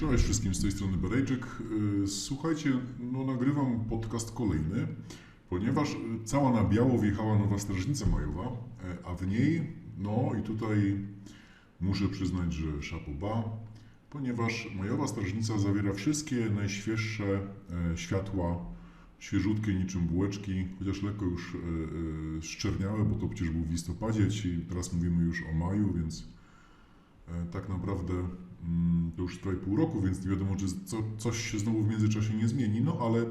Cześć wszystkim z tej strony Berejczyk. Y, Słuchajcie, no nagrywam podcast kolejny, ponieważ y, cała na biało wjechała nowa strażnica majowa, y, a w niej, no i tutaj muszę przyznać, że szapoba, ponieważ majowa strażnica zawiera wszystkie najświeższe światła, świeżutkie niczym bułeczki, chociaż lekko już szczerniałe, bo to przecież był w listopadzie, teraz mówimy już o maju, więc tak naprawdę to już prawie pół roku, więc nie wiadomo, czy co, coś się znowu w międzyczasie nie zmieni, no ale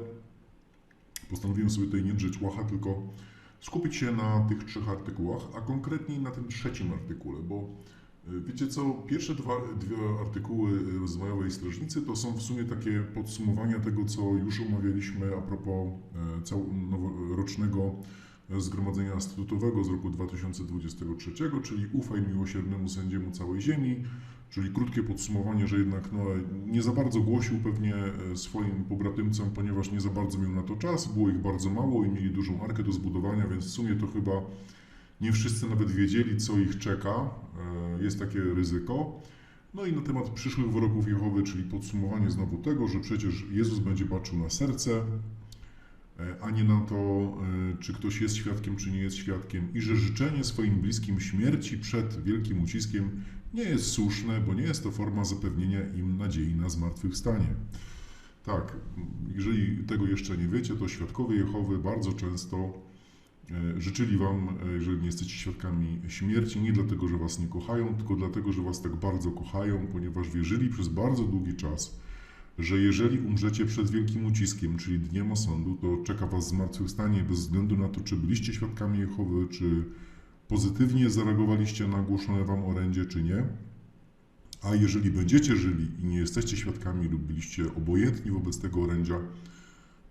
postanowiłem sobie tutaj nie drzeć łacha, tylko skupić się na tych trzech artykułach, a konkretniej na tym trzecim artykule, bo e, wiecie co, pierwsze dwa, artykuły e, z majowej strażnicy to są w sumie takie podsumowania tego, co już omawialiśmy a propos cał- noworocznego Zgromadzenia Statutowego z roku 2023, czyli ufaj miłosiernemu sędziemu całej ziemi, czyli krótkie podsumowanie, że jednak no, nie za bardzo głosił pewnie e, swoim pobratymcom, ponieważ nie za bardzo miał na to czas, było ich bardzo mało i mieli dużą arkę do zbudowania, więc w sumie to chyba nie wszyscy nawet wiedzieli, co ich czeka, E, jest takie ryzyko. No i na temat przyszłych wrogów Jehowy, czyli podsumowanie znowu tego, że przecież Jezus będzie patrzył na serce, e, a nie na to, czy ktoś jest świadkiem, czy nie jest świadkiem, i że życzenie swoim bliskim śmierci przed wielkim uciskiem nie jest słuszne, bo nie jest to forma zapewnienia im nadziei na zmartwychwstanie. Tak, jeżeli tego jeszcze nie wiecie, to świadkowie Jehowy bardzo często e, życzyli Wam, e, jeżeli nie jesteście świadkami śmierci, nie dlatego, że Was nie kochają, tylko dlatego, że Was tak bardzo kochają, ponieważ wierzyli przez bardzo długi czas, że jeżeli umrzecie przed wielkim uciskiem, czyli dniem osądu, to czeka Was zmartwychwstanie bez względu na to, czy byliście świadkami Jehowy, czy pozytywnie zareagowaliście na głoszone Wam orędzie, czy nie. A jeżeli będziecie żyli i nie jesteście świadkami lub byliście obojętni wobec tego orędzia,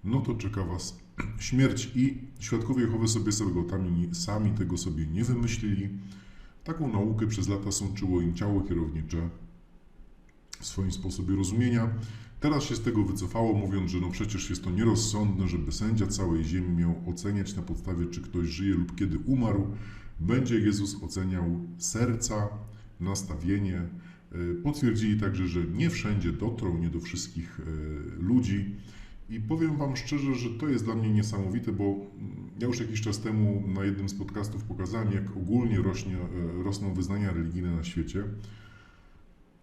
no to czeka Was śmierć i świadkowie Jehowy sobie samego tami, sami tego sobie nie wymyślili. Taką naukę przez lata sączyło im ciało kierownicze w swoim sposobie rozumienia. Teraz się z tego wycofało, mówiąc, że no przecież jest to nierozsądne, żeby sędzia całej ziemi miał oceniać na podstawie, czy ktoś żyje lub kiedy umarł. Będzie Jezus oceniał serca, nastawienie. E, Potwierdzili także, że nie wszędzie dotrą, nie do wszystkich e, ludzi. I powiem Wam szczerze, że to jest dla mnie niesamowite, bo mm, ja już jakiś czas temu na jednym z podcastów pokazałem, jak ogólnie rośnie, e, rosną wyznania religijne na świecie.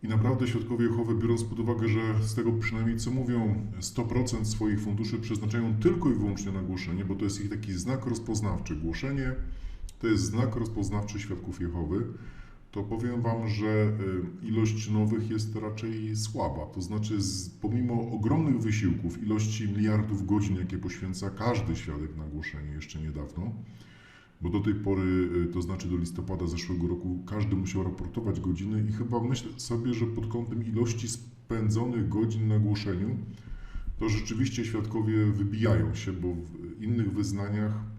I naprawdę świadkowie Jehowy, biorąc pod uwagę, że z tego przynajmniej co mówią, 100% swoich funduszy przeznaczają tylko i wyłącznie na głoszenie, bo to jest ich taki znak rozpoznawczy. Głoszenie to jest znak rozpoznawczy świadków Jehowy. To powiem Wam, że y, ilość nowych jest raczej słaba. To znaczy, z, pomimo ogromnych wysiłków, ilości miliardów godzin, jakie poświęca każdy świadek na głoszenie jeszcze niedawno, bo do tej pory, y, to znaczy do listopada zeszłego roku, każdy musiał raportować godziny i chyba myślę sobie, że pod kątem ilości spędzonych godzin na głoszeniu, to rzeczywiście świadkowie wybijają się, bo w innych wyznaniach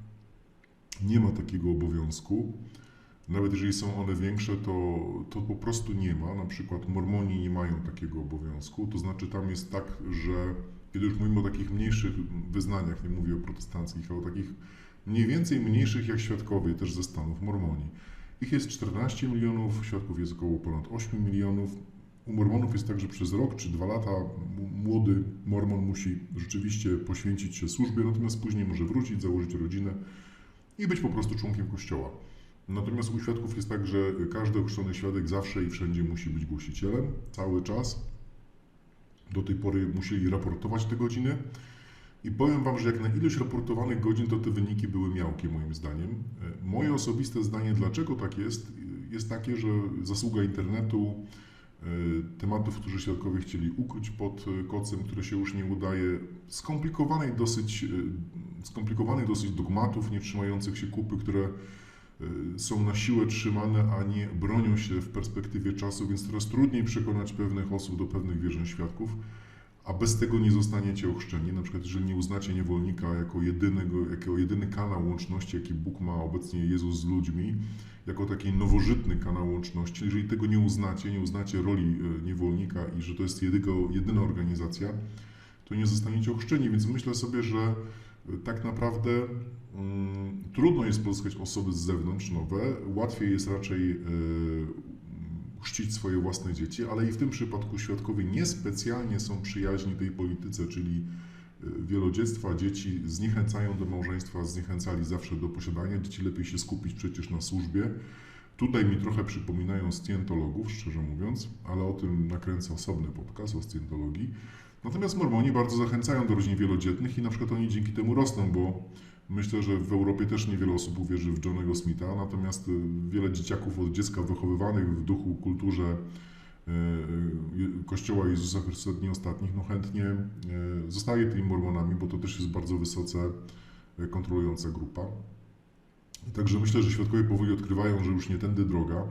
nie ma takiego obowiązku. Nawet jeżeli są one większe, to, to po prostu nie ma. Na przykład Mormoni nie mają takiego obowiązku. To znaczy tam jest tak, że kiedy już mówimy o takich mniejszych wyznaniach, nie mówię o protestanckich, ale o takich mniej więcej mniejszych jak świadkowie też ze Stanów Mormoni. Ich jest 14 milionów, świadków jest około ponad 8 milionów. U Mormonów jest tak, że przez rok czy dwa lata młody Mormon musi rzeczywiście poświęcić się służbie, natomiast później może wrócić, założyć rodzinę i być po prostu członkiem kościoła. Natomiast u świadków jest tak, że każdy ochrzczony świadek zawsze i wszędzie musi być głosicielem, cały czas. Do tej pory musieli raportować te godziny. I powiem Wam, że jak na ilość raportowanych godzin, to te wyniki były miałkie moim zdaniem. E, Moje osobiste zdanie, dlaczego tak jest, jest takie, że zasługa internetu, tematów, które świadkowie chcieli ukryć pod e, kocem, które się już nie udaje, skomplikowanej dosyć, e, skomplikowanych dosyć dogmatów, nie trzymających się kupy, które są na siłę trzymane, a nie bronią się w perspektywie czasu, więc coraz trudniej przekonać pewnych osób do pewnych wierzeń świadków, a bez tego nie zostaniecie ochrzczeni. Na przykład, jeżeli nie uznacie niewolnika jako, jedynego, jako jedyny kanał łączności, jaki Bóg ma obecnie Jezus z ludźmi, jako taki nowożytny kanał łączności, jeżeli tego nie uznacie, nie uznacie roli e, niewolnika i że to jest jedygo, jedyna organizacja, to nie zostaniecie ochrzczeni, więc myślę sobie, że e, tak naprawdę mm, trudno jest pozyskać osoby z zewnątrz nowe, łatwiej jest raczej e, chrzcić swoje własne dzieci, ale i w tym przypadku świadkowie niespecjalnie są przyjaźni tej polityce, czyli y, wielodzietstwa, dzieci zniechęcają do małżeństwa, zniechęcali zawsze do posiadania dzieci, lepiej się skupić przecież na służbie. Tutaj mi trochę przypominają scjentologów, szczerze mówiąc, ale o tym nakręcę osobny podcast o scjentologii. Natomiast Mormoni bardzo zachęcają do rodzin wielodzietnych i na przykład oni dzięki temu rosną, bo myślę, że w Europie też niewiele osób uwierzy w Johnego Smitha, natomiast y, wiele dzieciaków od dziecka wychowywanych w duchu, kulturze y, y, Kościoła Jezusa Chrystusa Dni Ostatnich, no chętnie zostaje tymi Mormonami, bo to też jest bardzo wysoce kontrolująca grupa. Także myślę, że świadkowie powoli odkrywają, że już nie tędy droga,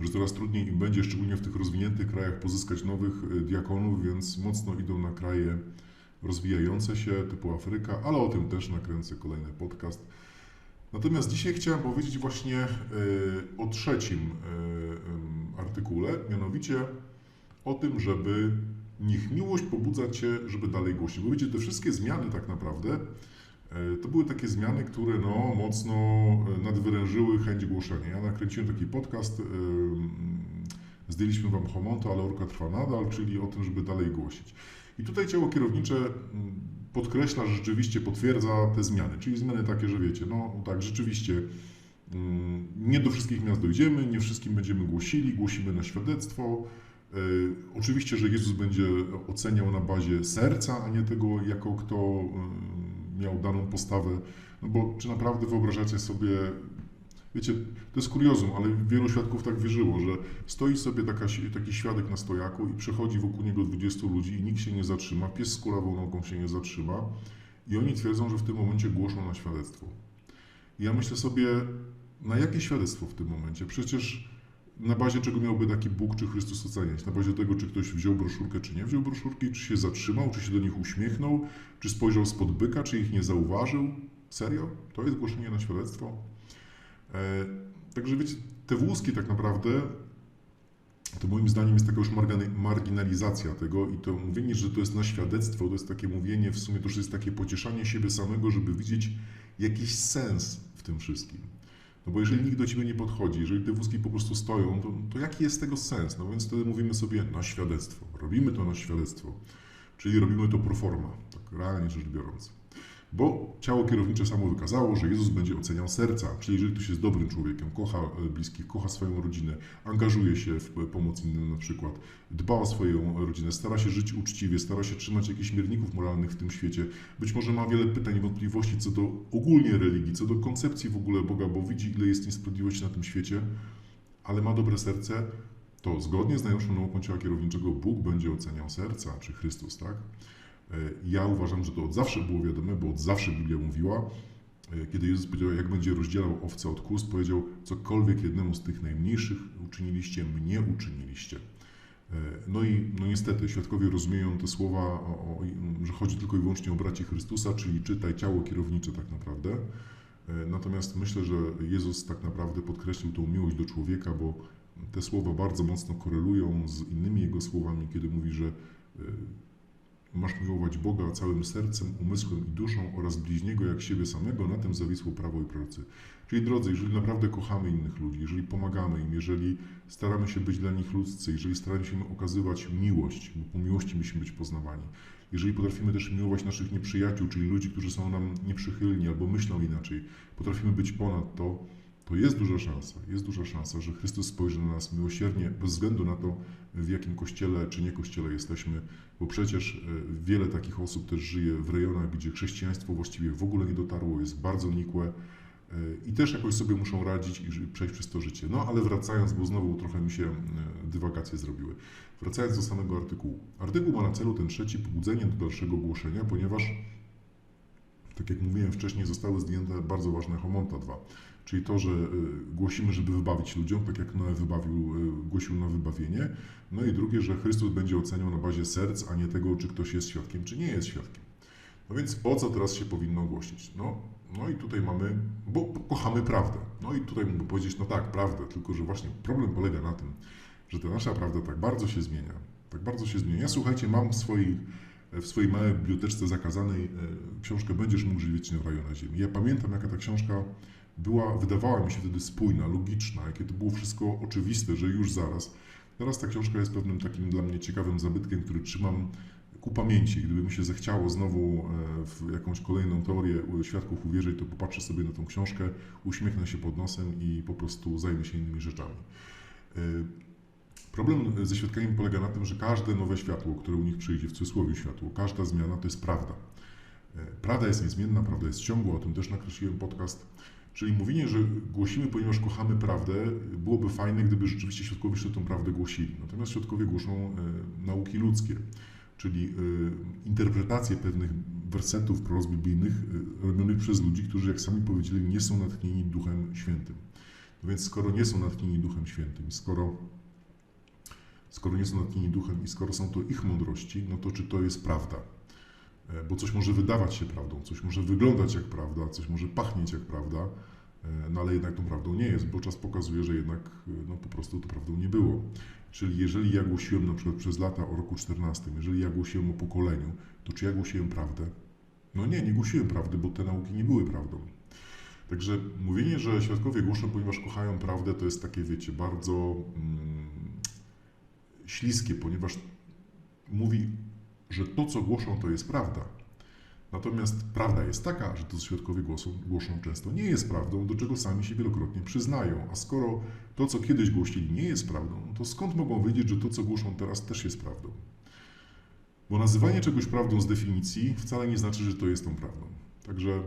że coraz trudniej im będzie, szczególnie w tych rozwiniętych krajach, pozyskać nowych diakonów, więc mocno idą na kraje rozwijające się, typu Afryka, ale o tym też nakręcę kolejny podcast. Natomiast dzisiaj chciałem powiedzieć właśnie e, o trzecim e, artykule, mianowicie o tym, żeby niech miłość pobudza Cię, żeby dalej głosić. Bo wiecie, te wszystkie zmiany tak naprawdę E, to były takie zmiany, które no, mocno nadwyrężyły chęć głoszenia. Ja nakręciłem taki podcast, zdjęliśmy Wam homonto, ale orka trwa nadal, czyli o tym, żeby dalej głosić. I tutaj ciało kierownicze podkreśla, że rzeczywiście potwierdza te zmiany, czyli zmiany takie, że wiecie, no tak, rzeczywiście nie do wszystkich miast dojdziemy, nie wszystkim będziemy głosili, głosimy na świadectwo. Oczywiście, że Jezus będzie oceniał na bazie serca, a nie tego, jako kto miał daną postawę. No bo czy naprawdę wyobrażacie sobie, wiecie, to jest kuriozum, ale wielu świadków tak wierzyło, że stoi sobie taka, taki świadek na stojaku i przechodzi wokół niego 20 ludzi i nikt się nie zatrzyma, pies z kulawą nogą się nie zatrzyma i oni twierdzą, że w tym momencie głoszą na świadectwo. I ja myślę sobie, na jakie świadectwo w tym momencie? Przecież na bazie czego miałby taki Bóg czy Chrystus oceniać? Na bazie tego, czy ktoś wziął broszurkę, czy nie wziął broszurki, czy się zatrzymał, czy się do nich uśmiechnął, czy spojrzał spod byka, czy ich nie zauważył? Serio? To jest głoszenie na świadectwo? E, także wiecie, te wózki tak naprawdę, to moim zdaniem jest taka już marginalizacja tego i to mówienie, że to jest na świadectwo, to jest takie mówienie, w sumie to już jest takie pocieszanie siebie samego, żeby widzieć jakiś sens w tym wszystkim. No bo jeżeli nikt do ciebie nie podchodzi, jeżeli te wózki po prostu stoją, to, to jaki jest tego sens? No więc wtedy mówimy sobie na świadectwo. Robimy to na świadectwo, czyli robimy to pro forma, tak realnie rzecz biorąc. Bo ciało kierownicze samo wykazało, że Jezus będzie oceniał serca, czyli jeżeli ktoś jest dobrym człowiekiem, kocha e, bliskich, kocha swoją rodzinę, angażuje się w pomoc innym na przykład, dba o swoją rodzinę, stara się żyć uczciwie, stara się trzymać jakichś mierników moralnych w tym świecie, być może ma wiele pytań i wątpliwości co do ogólnie religii, co do koncepcji w ogóle Boga, bo widzi ile jest niesprawiedliwości na tym świecie, ale ma dobre serce, to zgodnie z najnowszą nauką ciała kierowniczego Bóg będzie oceniał serca, czy Chrystus, tak? E, ja uważam, że to od zawsze było wiadome, bo od zawsze Biblia mówiła, e, kiedy Jezus powiedział, jak będzie rozdzielał owce od kust, powiedział, cokolwiek jednemu z tych najmniejszych uczyniliście, mnie uczyniliście. E, no i no niestety świadkowie rozumieją te słowa, o, o, że chodzi tylko i wyłącznie o braci Chrystusa, czyli czytaj ciało kierownicze tak naprawdę. Natomiast myślę, że Jezus tak naprawdę podkreślił tą miłość do człowieka, bo te słowa bardzo mocno korelują z innymi Jego słowami, kiedy mówi, że Masz miłować Boga całym sercem, umysłem i duszą oraz bliźniego jak siebie samego, na tym zawisło prawo i pracy. Czyli drodzy, jeżeli naprawdę kochamy innych ludzi, jeżeli pomagamy im, jeżeli staramy się być dla nich ludzcy, jeżeli staramy się im okazywać miłość, bo po miłości musimy być poznawani, jeżeli potrafimy też miłować naszych nieprzyjaciół, czyli ludzi, którzy są nam nieprzychylni albo myślą inaczej, potrafimy być ponad to, to jest duża szansa, jest duża szansa, że Chrystus spojrzy na nas miłosiernie, bez względu na to, w jakim kościele czy nie kościele jesteśmy, bo przecież e, wiele takich osób też żyje w rejonach, gdzie chrześcijaństwo właściwie w ogóle nie dotarło, jest bardzo nikłe e, i też jakoś sobie muszą radzić i przejść przez to życie. No ale wracając, bo znowu trochę mi się e, dywagacje zrobiły. Wracając do samego artykułu. Artykuł ma na celu ten trzeci pobudzenie do dalszego głoszenia, ponieważ tak jak mówiłem wcześniej, zostały zdjęte bardzo ważne homonta 2 czyli to, że y, głosimy, żeby wybawić ludziom, tak jak Noe wybawił, y, głosił na wybawienie. No i drugie, że Chrystus będzie oceniał na bazie serc, a nie tego, czy ktoś jest świadkiem, czy nie jest świadkiem. No więc po co teraz się powinno głosić? No, no i tutaj mamy, bo kochamy prawdę. No i tutaj mógłby powiedzieć, no tak, prawdę, tylko że właśnie problem polega na tym, że ta nasza prawda tak bardzo się zmienia. Tak bardzo się zmienia. Ja słuchajcie, mam w swojej, w swojej małej biblioteczce zakazanej e, książkę Będziesz mógł żyć w raju na ziemi. Ja pamiętam, jaka ta książka była, wydawała mi się wtedy spójna, logiczna, jakie to było wszystko oczywiste, że już zaraz. Teraz ta książka jest pewnym takim dla mnie ciekawym zabytkiem, który trzymam ku pamięci. Gdyby mi się zechciało znowu e, w jakąś kolejną teorię świadków uwierzyć, to popatrzę sobie na tą książkę, uśmiechnę się pod nosem i po prostu zajmę się innymi rzeczami. E, problem ze świadkami polega na tym, że każde nowe światło, które u nich przyjdzie, w cudzysłowie światło, każda zmiana to jest prawda. E, prawda jest niezmienna, prawda jest ciągła, o tym też nakreśliłem podcast. Czyli mówienie, że głosimy, ponieważ kochamy prawdę, byłoby fajne, gdyby rzeczywiście świadkowie jeszcze tę prawdę głosili. Natomiast świadkowie głoszą nauki ludzkie czyli y, interpretacje pewnych wersetów proroc biblijnych y, robionych przez ludzi, którzy, jak sami powiedzieli, nie są natchnieni Duchem Świętym. No więc skoro nie są natchnieni Duchem Świętym, skoro, skoro nie są natchnieni Duchem i skoro są to ich mądrości, no to czy to jest prawda? E, bo coś może wydawać się prawdą, coś może wyglądać jak prawda, coś może pachnieć jak prawda, e, no ale jednak tą prawdą nie jest, bo czas pokazuje, że jednak no, po prostu to prawdą nie było. Czyli jeżeli ja głosiłem na przykład przez lata o roku 14, jeżeli ja głosiłem o pokoleniu, to czy ja głosiłem prawdę? No nie, nie głosiłem prawdy, bo te nauki nie były prawdą. Także mówienie, że świadkowie głoszą, ponieważ kochają prawdę, to jest takie, wiecie, bardzo mm, śliskie, ponieważ mówi, że to, co głoszą, to jest prawda. Natomiast prawda jest taka, że to, co świadkowie głoszą, głoszą często nie jest prawdą, do czego sami się wielokrotnie przyznają. A skoro to, co kiedyś głosili, nie jest prawdą, to skąd mogą wiedzieć, że to, co głoszą teraz, też jest prawdą? Bo nazywanie czegoś prawdą z definicji wcale nie znaczy, że to jest tą prawdą. Także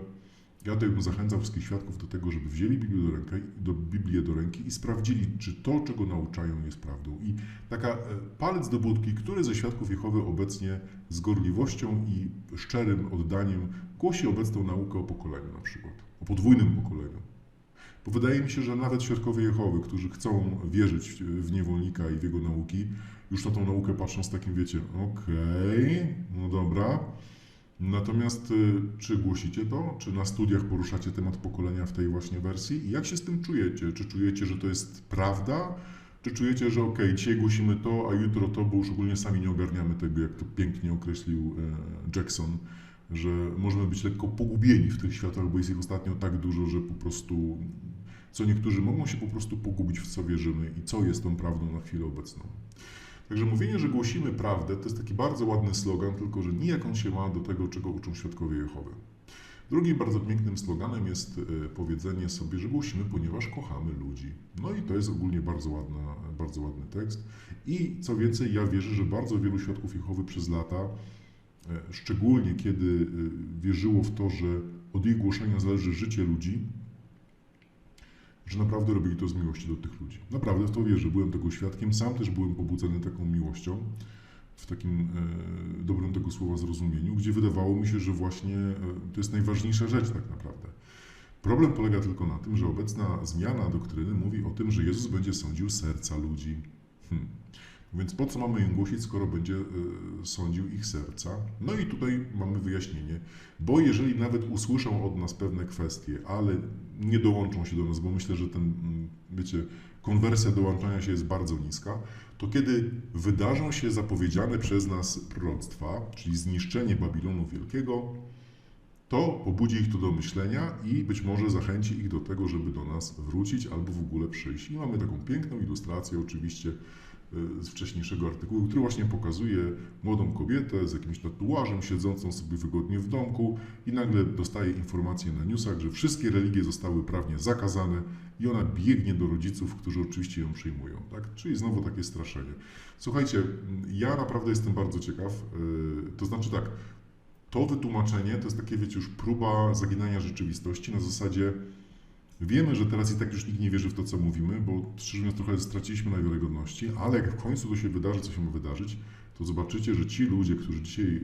ja bym zachęcał wszystkich świadków do tego, żeby wzięli Biblię do, ręki, do Biblię do ręki i sprawdzili, czy to, czego nauczają, jest prawdą. I taka e, palec do budki, który ze świadków Jehowy obecnie z gorliwością i szczerym oddaniem głosi obecną naukę o pokoleniu na przykład, o podwójnym pokoleniu. Bo wydaje mi się, że nawet świadkowie Jehowy, którzy chcą wierzyć w niewolnika i w jego nauki, już na tą naukę patrzą z takim, wiecie, okej, okay, no dobra, Natomiast y, czy głosicie to? Czy na studiach poruszacie temat pokolenia w tej właśnie wersji? I jak się z tym czujecie? Czy czujecie, że to jest prawda? Czy czujecie, że ok, dzisiaj głosimy to, a jutro to, bo już ogólnie sami nie ogarniamy tego, jak to pięknie określił e, Jackson, że możemy być lekko pogubieni w tych światach, bo jest ich ostatnio tak dużo, że po prostu co niektórzy mogą się po prostu pogubić w co wierzymy i co jest tą prawdą na chwilę obecną. Także mówienie, że głosimy prawdę, to jest taki bardzo ładny slogan, tylko że nijak on się ma do tego, czego uczą świadkowie Jehowy. Drugim bardzo pięknym sloganem jest e, powiedzenie sobie, że głosimy, ponieważ kochamy ludzi. No i to jest ogólnie bardzo, ładna, bardzo ładny tekst. I co więcej, ja wierzę, że bardzo wielu świadków Jehowy przez lata, e, szczególnie kiedy e, wierzyło w to, że od ich głoszenia zależy życie ludzi, że naprawdę robili to z miłości do tych ludzi. Naprawdę w to wierzę, byłem tego świadkiem, sam też byłem pobudzony taką miłością, w takim e, dobrym tego słowa zrozumieniu, gdzie wydawało mi się, że właśnie e, to jest najważniejsza rzecz tak naprawdę. Problem polega tylko na tym, że obecna zmiana doktryny mówi o tym, że Jezus będzie sądził serca ludzi. Hmm. Więc po co mamy im głosić, skoro będzie y, sądził ich serca? No i tutaj mamy wyjaśnienie, bo jeżeli nawet usłyszą od nas pewne kwestie, ale nie dołączą się do nas, bo myślę, że ten, wiecie, konwersja dołączania się jest bardzo niska, to kiedy wydarzą się zapowiedziane przez nas proroctwa, czyli zniszczenie Babilonu Wielkiego, to pobudzi ich to do myślenia i być może zachęci ich do tego, żeby do nas wrócić albo w ogóle przyjść. I mamy taką piękną ilustrację oczywiście z wcześniejszego artykułu, który właśnie pokazuje młodą kobietę z jakimś tatuażem, siedzącą sobie wygodnie w domku i nagle dostaje informację na newsach, że wszystkie religie zostały prawnie zakazane i ona biegnie do rodziców, którzy oczywiście ją przyjmują. Tak? Czyli znowu takie straszenie. Słuchajcie, ja naprawdę jestem bardzo ciekaw. Y, to znaczy tak, to wytłumaczenie to jest takie, wiecie, już próba zaginania rzeczywistości na zasadzie Wiemy, że teraz i tak już nikt nie wierzy w to, co mówimy, bo szczerze mówiąc trochę straciliśmy na wiarygodności, ale jak w końcu to się wydarzy, co się ma wydarzyć, to zobaczycie, że ci ludzie, którzy dzisiaj y,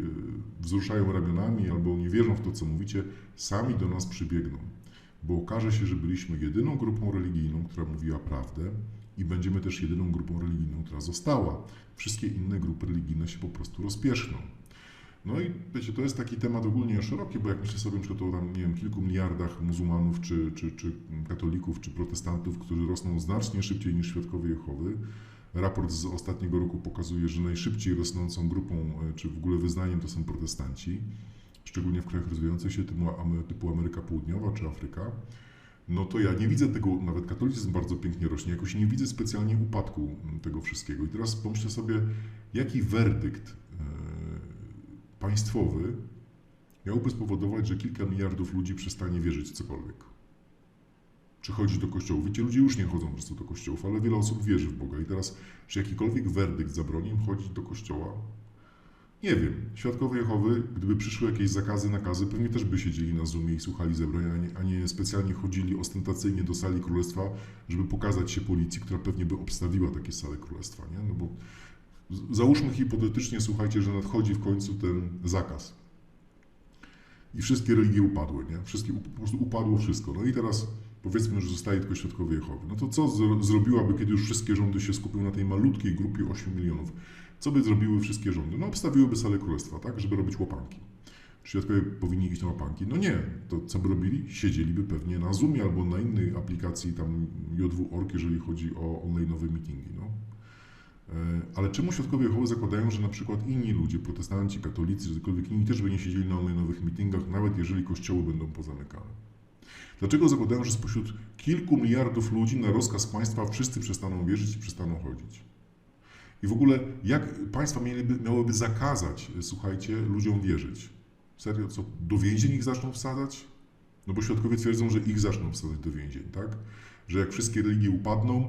wzruszają ramionami albo nie wierzą w to, co mówicie, sami do nas przybiegną. Bo okaże się, że byliśmy jedyną grupą religijną, która mówiła prawdę i będziemy też jedyną grupą religijną, która została. Wszystkie inne grupy religijne się po prostu rozpieszną. No i wiecie, to jest taki temat ogólnie szeroki, bo jak myślę sobie na przykład o tam, nie wiem, kilku miliardach muzułmanów, czy, czy, czy katolików, czy protestantów, którzy rosną znacznie szybciej niż świadkowie Jehowy, raport z ostatniego roku pokazuje, że najszybciej rosnącą grupą, e, czy w ogóle wyznaniem to są protestanci, szczególnie w krajach rozwijających się typu, Ameryka Południowa czy Afryka. no to ja nie widzę tego, nawet katolicyzm bardzo pięknie rośnie, jakoś nie widzę specjalnie upadku tego wszystkiego. I teraz pomyślę sobie, jaki werdykt e, państwowy miałby spowodować, że kilka miliardów ludzi przestanie wierzyć w cokolwiek. Czy chodzić do kościołów. Wiecie, ludzie już nie chodzą po prostu do kościołów, ale wiele osób wierzy w Boga. I teraz, czy jakikolwiek werdykt zabroni im chodzić do kościoła? Nie wiem. Świadkowie Jehowy, gdyby przyszły jakieś zakazy, nakazy, pewnie też by siedzieli na Zoomie i słuchali zebrań, a nie, a nie specjalnie chodzili ostentacyjnie do sali królestwa, żeby pokazać się policji, która pewnie by obstawiła takie sale królestwa, nie? No bo załóżmy hipotetycznie, słuchajcie, że nadchodzi w końcu ten zakaz. I wszystkie religie upadły, nie? Wszystkie, po prostu upadło wszystko. No i teraz powiedzmy, że zostaje tylko świadkowie Jehowy. No to co zrobiłaby, kiedy już wszystkie rządy się skupią na tej malutkiej grupie 8 milionów? Co by zrobiły wszystkie rządy? No obstawiłyby salę królestwa, tak, żeby robić łapanki. Czy świadkowie powinni iść na łapanki? No nie. To co by robili? Siedzieliby pewnie na Zoomie albo na innej aplikacji, tam J2.org, jeżeli chodzi o online'owe meetingi. No. E, ale czemu świadkowie Jehowy zakładają, że na przykład inni ludzie, protestanci, katolicy, czy ktokolwiek inni też nie siedzieli na online'owych meetingach, nawet jeżeli kościoły będą pozamykane? Dlaczego zakładają, że spośród kilku miliardów ludzi na rozkaz państwa wszyscy przestaną wierzyć i przestaną chodzić? I w ogóle jak państwa mieliby, miałyby zakazać, słuchajcie, ludziom wierzyć? Serio, co, do więzień ich zaczną wsadzać? No bo świadkowie twierdzą, że ich zaczną wsadzać do więzień, tak? Że jak wszystkie religie upadną,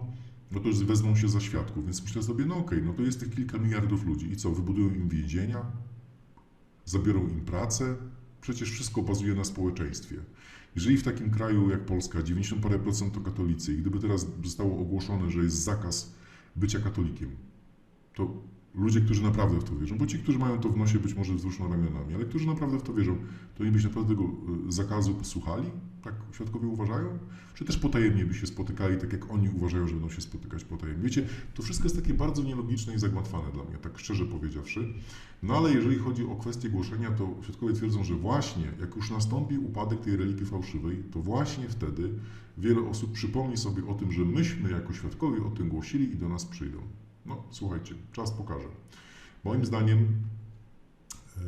no to już wezmą się za świadków. Więc myślę sobie, no okej, okay, no to jest tych kilka miliardów ludzi. I co, wybudują im więzienia? Zabiorą im pracę? Przecież wszystko bazuje na społeczeństwie. Jeżeli w takim kraju jak Polska 90 parę procent to katolicy i gdyby teraz zostało ogłoszone, że jest zakaz bycia katolikiem, to ludzie, którzy naprawdę w to wierzą, bo ci, którzy mają to w nosie, być może wzruszą ramionami, ale którzy naprawdę w to wierzą, to nie byś naprawdę tego e, zakazu posłuchali? Tak świadkowie uważają? Czy też potajemnie by się spotykali, tak jak oni uważają, że będą się spotykać potajemnie? Wiecie, to wszystko jest takie bardzo nielogiczne i zagmatwane dla mnie, tak szczerze powiedziawszy. No ale jeżeli chodzi o kwestię głoszenia, to świadkowie twierdzą, że właśnie jak już nastąpi upadek tej religii fałszywej, to właśnie wtedy wiele osób przypomni sobie o tym, że myśmy jako świadkowie o tym głosili i do nas przyjdą. No, słuchajcie, czas pokaże. Moim zdaniem, e,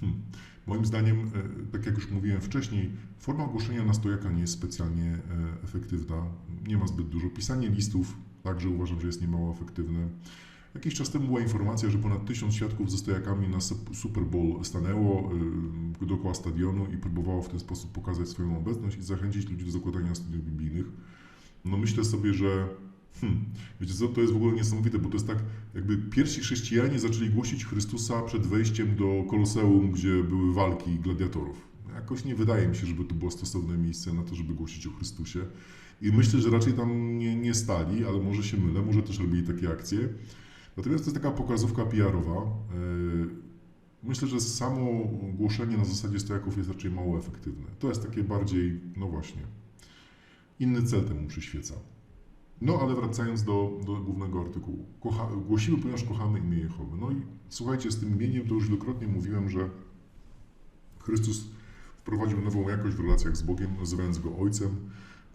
hmm, moim zdaniem, e, tak jak już mówiłem wcześniej, forma ogłoszenia na stojaka nie jest specjalnie e, efektywna. Nie ma zbyt dużo. Pisanie listów także uważam, że jest niemało efektywne. Jakiś czas temu była informacja, że ponad tysiąc świadków ze stojakami na Super Bowl stanęło dookoła stadionu i próbowało w ten sposób pokazać swoją obecność i zachęcić ludzi do zakładania studiów biblijnych. No myślę sobie, że Hmm. Wiecie co, to jest w ogóle niesamowite, bo to jest tak, jakby pierwsi chrześcijanie zaczęli głosić Chrystusa przed wejściem do Koloseum, gdzie były walki gladiatorów. Jakoś nie wydaje mi się, żeby to było stosowne miejsce na to, żeby głosić o Chrystusie. I myślę, że raczej tam nie, nie stali, ale może się mylę, może też robili takie akcje. Natomiast to jest taka pokazówka PR-owa. E, myślę, że samo głoszenie na zasadzie stojaków jest raczej mało efektywne. To jest takie bardziej, no właśnie, inny cel temu przyświeca. No ale wracając do, do głównego artykułu. Kocha, głosimy, ponieważ kochamy imię Jehowy. No i słuchajcie, z tym imieniem to już wielokrotnie mówiłem, że Chrystus wprowadził nową jakość w relacjach z Bogiem, nazywając Go Ojcem,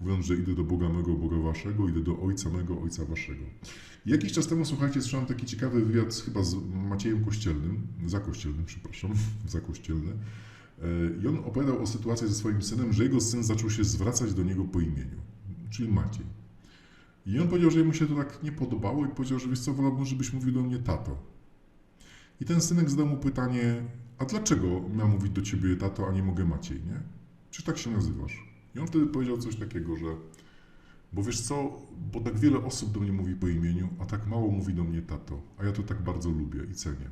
mówiąc, że idę do Boga mego, Boga waszego, idę do Ojca mego, Ojca waszego. Jakiś czas temu, słuchajcie, słyszałem taki ciekawy wywiad chyba z Maciejem Kościelnym, za Kościelnym, przepraszam, za Kościelny. I on opowiadał o sytuacji ze swoim synem, że jego syn zaczął się zwracać do niego po imieniu, czyli Maciej. I on powiedział, że mu się to tak nie podobało i powiedział, że wiesz co, wolałbym, żebyś mówił do mnie tato. I ten synek zadał mu pytanie, a dlaczego miał mówić do ciebie tato, a nie mogę Maciej, nie? Czy tak się nazywasz? I on wtedy powiedział coś takiego, że bo wiesz co, bo tak wiele osób do mnie mówi po imieniu, a tak mało mówi do mnie tato, a ja to tak bardzo lubię i cenię.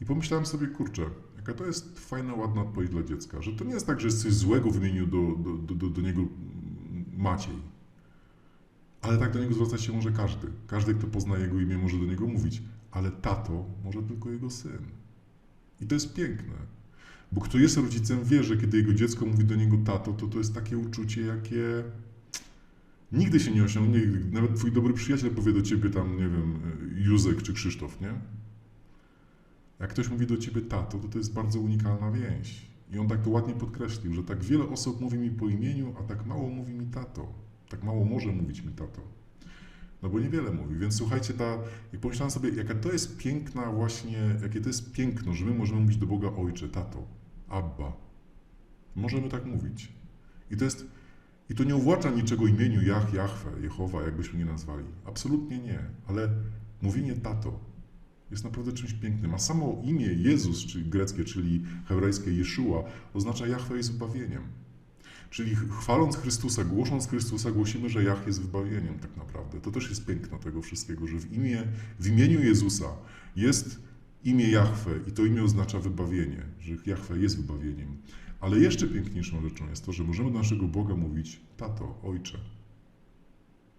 I pomyślałem sobie, kurczę, jaka to jest fajna, ładna odpowiedź dla dziecka, że to nie jest tak, że jest coś złego w imieniu do, do, do, do niego Maciej, ale tak do niego zwracać się może każdy. Każdy, kto pozna jego imię, może do niego mówić. Ale tato może tylko jego syn. I to jest piękne. Bo kto jest rodzicem, wie, że kiedy jego dziecko mówi do niego tato, to to jest takie uczucie, jakie nigdy się nie osiągnie. Nawet twój dobry przyjaciel powie do ciebie tam, nie wiem, Józek czy Krzysztof, nie? Jak ktoś mówi do ciebie tato, to to jest bardzo unikalna więź. I on tak to ładnie podkreślił, że tak wiele osób mówi mi po imieniu, a tak mało mówi mi tato. Tak mało może mówić mi tato. No bo niewiele mówi, więc słuchajcie, ta, jak pomyślałem sobie, jaka to jest piękna właśnie, jakie to jest piękno, że my możemy mówić do Boga Ojcze, tato, Abba. Możemy tak mówić. I to jest I to nie uwłacza niczego imieniu Jach, Jahwe, Jehowa, jakbyśmy nie nazwali. Absolutnie nie. Ale mówienie tato jest naprawdę czymś pięknym. A samo imię Jezus, czyli greckie, czyli hebrajskie Jeszua, oznacza Jahwe jest wybawieniem. Czyli chwaląc Chrystusa, głosząc Chrystusa, głosimy, że Jach jest wybawieniem tak naprawdę. To też jest piękno tego wszystkiego, że w, imię, w imieniu Jezusa jest imię Jahwe i to imię oznacza wybawienie, że Jahwe jest wybawieniem. Ale jeszcze piękniejszą rzeczą jest to, że możemy do naszego Boga mówić tato, ojcze.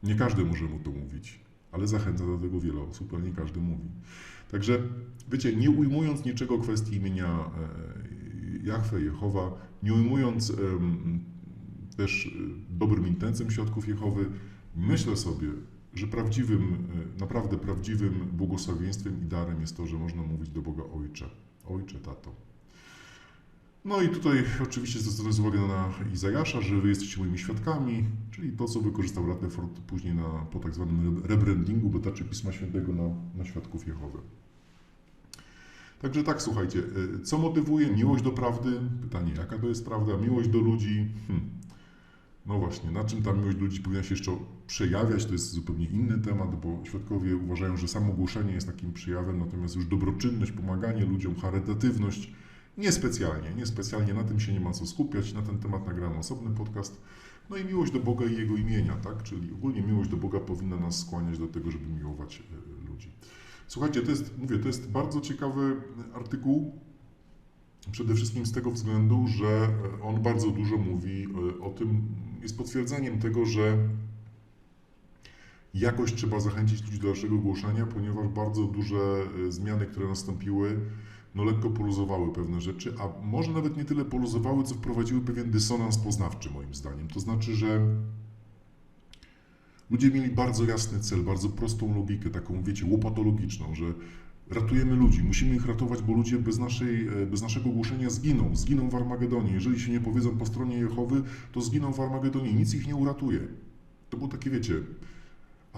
Nie każdy może mu to mówić, ale zachęca do tego wiele osób, ale nie każdy mówi. Także, wiecie, nie ujmując niczego kwestii imienia e, Jahwe, Jehowa, nie ujmując też e, dobrym intencjom środków Jehowy, myślę sobie, że prawdziwym, e, naprawdę prawdziwym błogosławieństwem i darem jest to, że można mówić do Boga Ojcze. Ojcze, tato. No i tutaj oczywiście zwracam uwagę na Izajasza, że wy jesteście moimi świadkami, czyli to, co wykorzystał Rutherford później na, po tak zwanym rebrandingu, bo taczy Pisma Świętego na, na świadków Jehowy. Także tak, słuchajcie, y, co motywuje? Miłość do prawdy. Pytanie, jaka to jest prawda? Miłość do ludzi. Hmm. No właśnie, na czym ta miłość ludzi powinna się jeszcze przejawiać, to jest zupełnie inny temat, bo świadkowie uważają, że samo głoszenie jest takim przejawem, natomiast już dobroczynność, pomaganie ludziom, charytatywność, niespecjalnie, niespecjalnie na tym się nie ma co skupiać, na ten temat nagrałem osobny podcast. No i miłość do Boga i Jego imienia, tak? Czyli ogólnie miłość do Boga powinna nas skłaniać do tego, żeby miłować y, ludzi. Słuchajcie, to jest, mówię, to jest bardzo ciekawy artykuł, przede wszystkim z tego względu, że on bardzo dużo mówi e, o tym, jest potwierdzeniem tego, że jakoś trzeba zachęcić ludzi do dalszego głoszenia, ponieważ bardzo duże e, zmiany, które nastąpiły, no lekko poluzowały pewne rzeczy, a może nawet nie tyle poluzowały, co wprowadziły pewien dysonans poznawczy moim zdaniem. To znaczy, że Ludzie mieli bardzo jasny cel, bardzo prostą logikę, taką, wiecie, łopatologiczną, że ratujemy ludzi, musimy ich ratować, bo ludzie bez, naszej, e, bez naszego głoszenia zginą, zginą w Armagedonie. Jeżeli się nie powiedzą po stronie Jehowy, to zginą w Armagedonie, nic ich nie uratuje. To było takie, wiecie,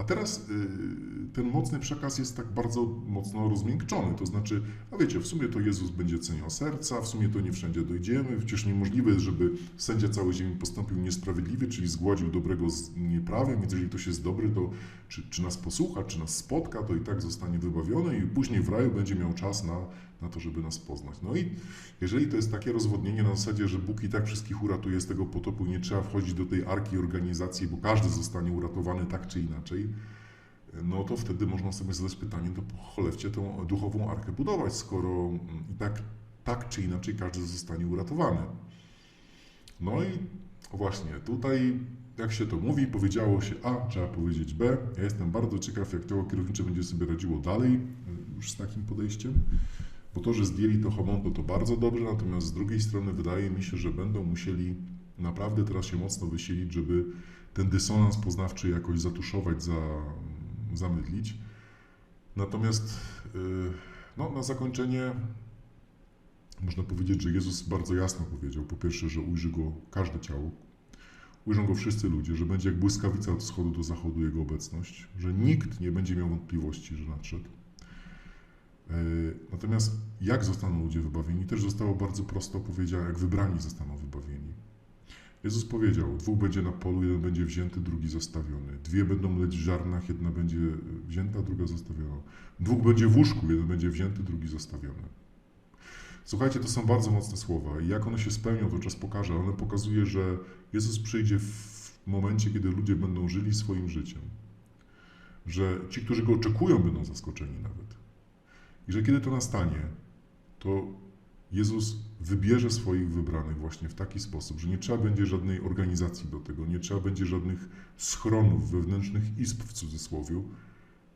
a teraz y, ten mocny przekaz jest tak bardzo mocno rozmiękczony. To znaczy, a wiecie, w sumie to Jezus będzie ceniał serca, w sumie to nie wszędzie dojdziemy. Przecież niemożliwe jest, żeby sędzia całej ziemi postąpił niesprawiedliwie, czyli zgładził dobrego z nieprawem, więc jeżeli ktoś jest dobry, to czy, czy nas posłucha, czy nas spotka, to i tak zostanie wybawiony i później w raju będzie miał czas na na to, żeby nas poznać. No i jeżeli to jest takie rozwodnienie na zasadzie, że Bóg i tak wszystkich uratuje z tego potopu, nie trzeba wchodzić do tej arki organizacji, bo każdy zostanie uratowany tak czy inaczej, no to wtedy można sobie zadać pytanie, to po cholewcie tą duchową arkę budować, skoro i tak, tak czy inaczej każdy zostanie uratowany. No i właśnie tutaj, jak się to mówi, powiedziało się A, trzeba powiedzieć B. Ja jestem bardzo ciekaw, jak to kierownicze będzie sobie radziło dalej już z takim podejściem. Bo to, że zdjęli to Homonto, to bardzo dobrze, natomiast z drugiej strony wydaje mi się, że będą musieli naprawdę teraz się mocno wysilić, żeby ten dysonans poznawczy jakoś zatuszować, za, zamydlić. Natomiast yy, no, na zakończenie można powiedzieć, że Jezus bardzo jasno powiedział, po pierwsze, że ujrzy go każde ciało, ujrzą go wszyscy ludzie, że będzie jak błyskawica od wschodu do zachodu jego obecność, że nikt nie będzie miał wątpliwości, że nadszedł. E, natomiast jak zostaną ludzie wybawieni, też zostało bardzo prosto powiedziane, jak wybrani zostaną wybawieni. Jezus powiedział, dwóch będzie na polu, jeden będzie wzięty, drugi zostawiony. Dwie będą leć w żarnach, jedna będzie wzięta, druga zostawiona. Dwóch będzie w łóżku, jeden będzie wzięty, drugi zostawiony. Słuchajcie, to są bardzo mocne słowa i jak one się spełnią, to czas pokaże. One pokazuje, że Jezus przyjdzie w momencie, kiedy ludzie będą żyli swoim życiem. Że ci, którzy go oczekują, będą zaskoczeni nawet. I że kiedy to nastanie, to Jezus wybierze swoich wybranych właśnie w taki sposób, że nie trzeba będzie żadnej organizacji do tego, nie trzeba będzie żadnych schronów, wewnętrznych izb w cudzysłowie.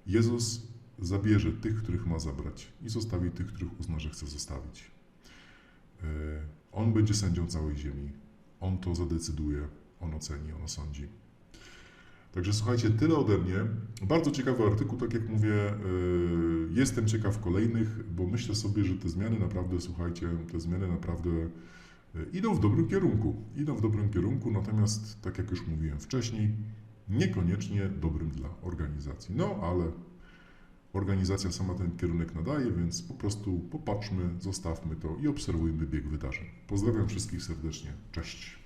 Jezus zabierze tych, których ma zabrać i zostawi tych, których uzna, że chce zostawić. E, on będzie sędzią całej ziemi. On to zadecyduje, on oceni, on osądzi. Także słuchajcie, tyle ode mnie. Bardzo ciekawy artykuł, tak jak mówię, yy, jestem ciekaw kolejnych, bo myślę sobie, że te zmiany naprawdę, słuchajcie, te zmiany naprawdę yy, idą w dobrym kierunku. Idą w dobrym kierunku, natomiast, tak jak już mówiłem wcześniej, niekoniecznie dobrym dla organizacji. No, ale organizacja sama ten kierunek nadaje, więc po prostu popatrzmy, zostawmy to i obserwujmy bieg wydarzeń. Pozdrawiam wszystkich serdecznie. Cześć.